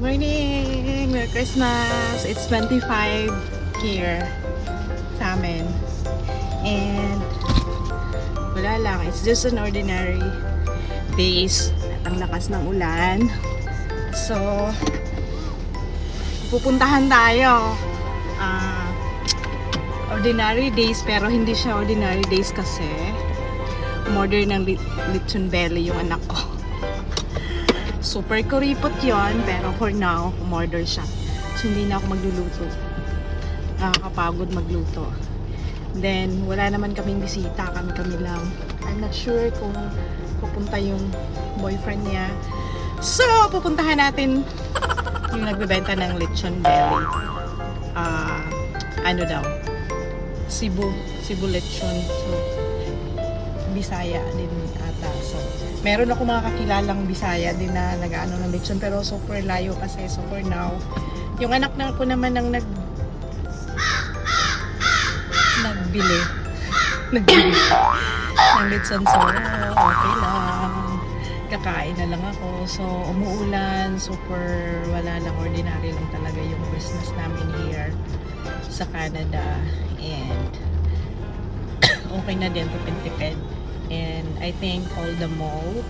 Morning! Merry Christmas! It's 25 here sa amin. And wala lang. It's just an ordinary days at ang lakas ng ulan. So, pupuntahan tayo. Ah, ordinary days pero hindi siya ordinary days kasi umorder ng lit- belly yung anak ko. Super kuripot yon pero for now, umorder siya. So, hindi na ako magluluto. Nakakapagod magluto. Then, wala naman kaming bisita. Kami-kami lang. I'm not sure kung pupunta yung boyfriend niya. So, pupuntahan natin yung nagbebenta ng lechon belly. Ah, ano daw? Cebu. Cebu lechon. So, Bisaya din So, meron ako mga kakilalang Bisaya din na nag-ano ng lechon pero super layo kasi. So, for now, yung anak na ko naman ang nag nagbili. nagbili ng lechon. So, okay lang. Kakain na lang ako. So, umuulan. Super wala lang. Ordinary lang talaga yung Christmas namin here sa Canada. And okay na din tipid-tipid. I think all the mall,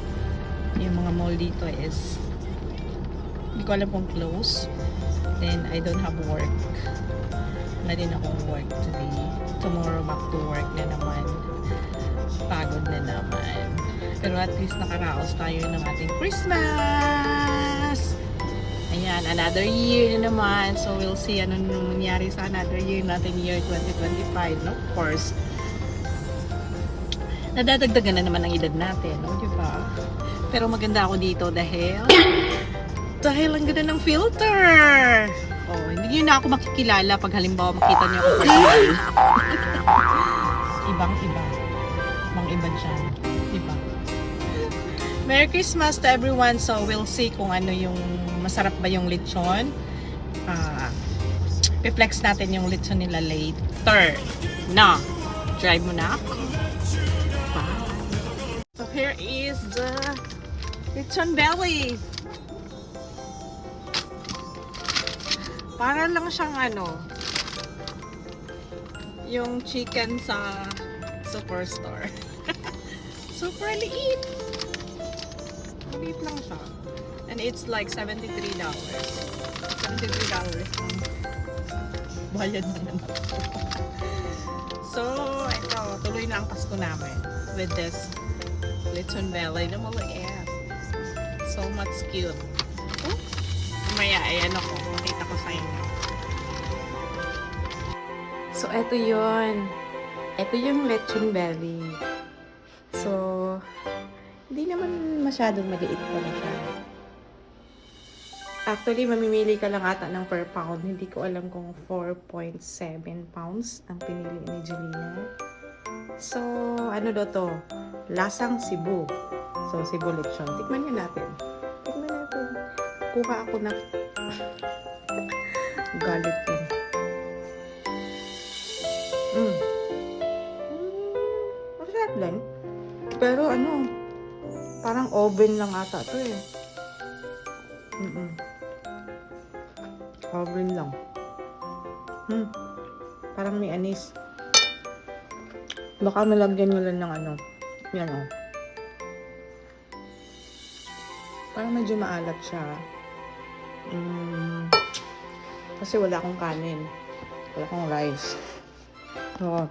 yung mga mall dito is hindi ko alam kung close. Then I don't have work. Wala din akong work today. Tomorrow back to work na naman. Pagod na naman. Pero at least nakaraos tayo ng ating Christmas! Ayan, another year na naman. So, we'll see ano nangyari sa another year natin, year 2025. No? Of course, nadadagdagan na naman ang edad natin, no? Di ba? Pero maganda ako dito dahil dahil ang ganda ng filter. Oh, hindi niyo na ako makikilala pag halimbawa makita niyo ako. Ibang iba. Ibang iba dyan. Diba? Merry Christmas to everyone. So, we'll see kung ano yung masarap ba yung lechon. Ah, i-flex natin yung lechon nila later. No. Drive mo na ako. Bye. So, here is the lechon belly. Para lang siyang ano, yung chicken sa superstore. Super liit. Maliit lang siya. And it's like $73. $73 lang. Bayad naman ako. so, ito, tuloy na ang Pasko namin with this lechon belly na maliit. So much cute. Oh, Mamaya, ay ano ko, makita ko sa inyo. So, eto yun. Ito yung lechon belly. So, hindi naman masyadong maliit pala siya. Actually, mamimili ka lang ata ng per pound. Hindi ko alam kung 4.7 pounds ang pinili ni Jelena. So, ano daw to? Lasang Cebu. So, Cebu lechon. Tikman nga natin. Tikman natin. Kuha ako na garlic yun. Mm. Mm, masarap lang. Pero ano, parang oven lang ata to eh. Mm-mm. Oven lang. Hmm. Parang may anis. Baka nalagyan nyo lang ng ano. Yan o. Parang medyo maalat siya. Mm. Kasi wala akong kanin. Wala akong rice. So,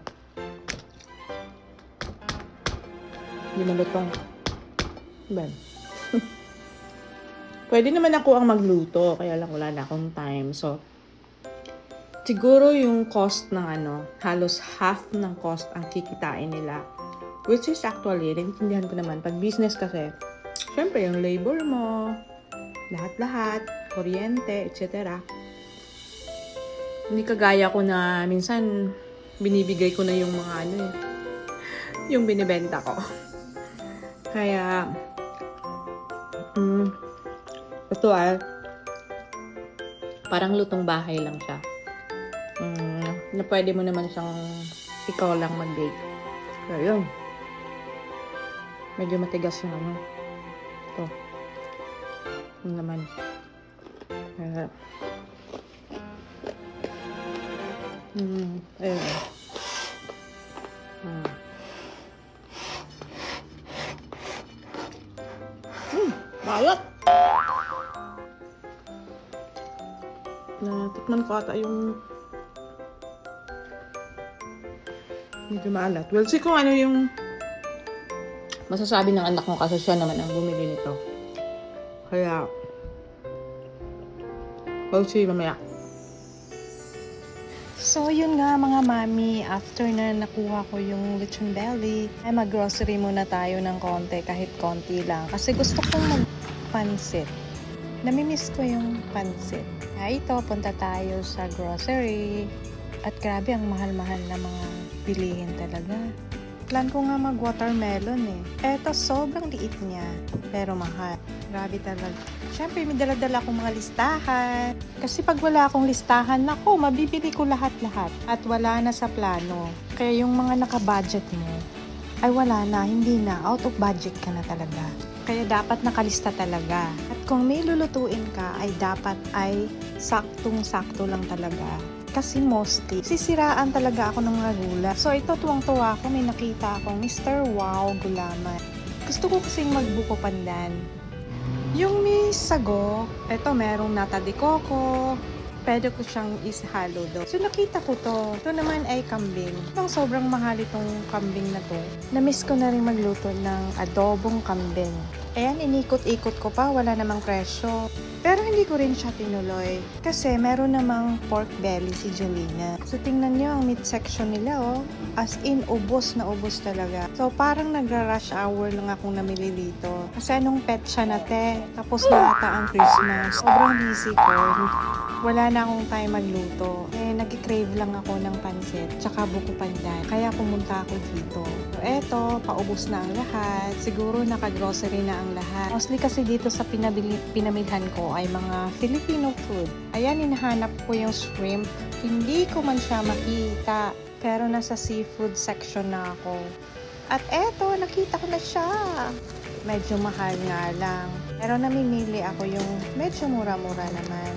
hindi malutong. Ben. Pwede naman ako ang magluto, kaya lang wala na akong time. So, siguro yung cost ng ano, halos half ng cost ang kikitain nila. Which is actually, naiintindihan ko naman, pag business kasi, syempre yung labor mo, lahat-lahat, kuryente, etc. Hindi kagaya ko na minsan binibigay ko na yung mga ano eh, yung binibenta ko. Kaya, mm, ito ah, parang lutong bahay lang siya. Mm, na pwede mo naman siyang ikaw lang mag-bake. Pero yun, medyo matigas yung ano. Ito. Yung laman. Sarap. Mm, ayun. Mm. Mm, balat! Natikman ko ata yung medyo maalat. We'll see kung ano yung masasabi ng anak mo kasi siya naman ang bumili nito. Kaya, we'll see mamaya. So, yun nga mga mami, after na nakuha ko yung lechon belly, ay mag-grocery muna tayo ng konti, kahit konti lang. Kasi gusto kong mag-pansit. Namimiss ko yung pansit. Kaya ito, punta tayo sa grocery. At grabe, ang mahal-mahal na mga bilihin talaga. Plan ko nga mag-watermelon eh. Eto, sobrang liit niya. Pero mahal. Grabe talaga. Siyempre, may dala-dala akong mga listahan. Kasi pag wala akong listahan, nako, mabibili ko lahat-lahat. At wala na sa plano. Kaya yung mga naka-budget mo, ay wala na, hindi na. Out of budget ka na talaga. Kaya dapat nakalista talaga. At kung may lulutuin ka, ay dapat ay saktong-sakto lang talaga. Kasi mostly, sisiraan talaga ako ng mga gula. So ito, tuwang-tuwa ako, may nakita akong Mr. Wow Gulaman. Gusto ko kasing magbuko pandan. Yung may sago, ito merong nata de coco, pwede ko siyang ishalo do. So nakita ko to. Ito naman ay kambing. Ang sobrang mahal itong kambing na to. Namiss ko na rin magluto ng adobong kambing. Ayan, inikot-ikot ko pa, wala namang presyo. Pero hindi ko rin siya tinuloy. Kasi meron namang pork belly si Jolina. So tingnan nyo ang meat section nila oh. As in, ubos na ubos talaga. So parang nagra-rush hour lang akong namili dito. Kasi anong pet siya na te. Tapos na ata ang Christmas. Sobrang busy ko. Wala na akong time magluto. Eh, nag-crave lang ako ng pansit. Tsaka buko pandan. Kaya pumunta ako dito. So eto, paubos na ang lahat. Siguro naka-grocery na ang lahat. Mostly kasi dito sa pinabili, pinamilhan ko ay mga Filipino food. Ayan, hinahanap ko yung shrimp. Hindi ko man siya makita. Pero nasa seafood section na ako. At eto, nakita ko na siya. Medyo mahal nga lang. Pero namimili ako yung medyo mura-mura naman.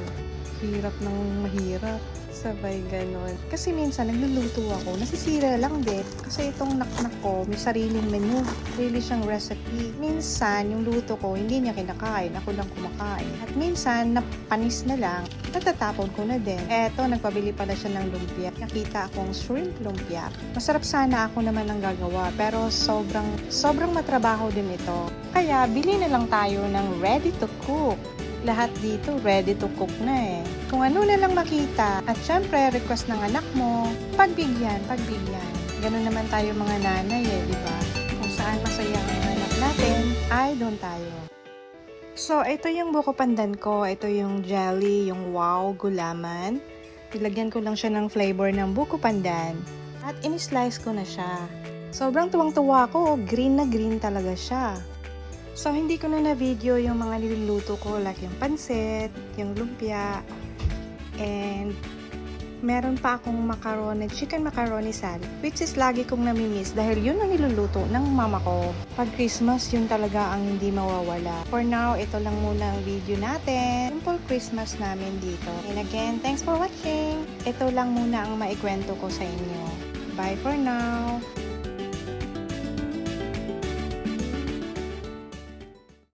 Hirap ng mahirap. Sabay ganon. Kasi minsan nagluluto ako, nasisira lang din. Kasi itong naknak ko, may sariling menu. Sarili siyang recipe. Minsan, yung luto ko, hindi niya kinakain. Ako lang kumakain. At minsan, napanis na lang, natatapon ko na din. Eto, nagpabili pala siya ng lumpia. Nakita akong shrimp lumpia. Masarap sana ako naman ang gagawa, pero sobrang, sobrang matrabaho din ito. Kaya, bili na lang tayo ng ready to cook lahat dito ready to cook na eh. Kung ano na lang makita at syempre request ng anak mo, pagbigyan, pagbigyan. Ganun naman tayo mga nanay eh, di ba? Kung saan masaya ang anak natin, ay doon tayo. So, ito yung buko pandan ko. Ito yung jelly, yung wow gulaman. Nilagyan ko lang siya ng flavor ng buko pandan. At in-slice ko na siya. Sobrang tuwang-tuwa ko. Green na green talaga siya. So, hindi ko na na-video yung mga niluluto ko like yung pansit, yung lumpia, and meron pa akong macaroni, chicken macaroni salad, which is lagi kong namimiss dahil yun ang niluluto ng mama ko. Pag Christmas, yun talaga ang hindi mawawala. For now, ito lang muna ang video natin. Simple Christmas namin dito. And again, thanks for watching. Ito lang muna ang maikwento ko sa inyo. Bye for now.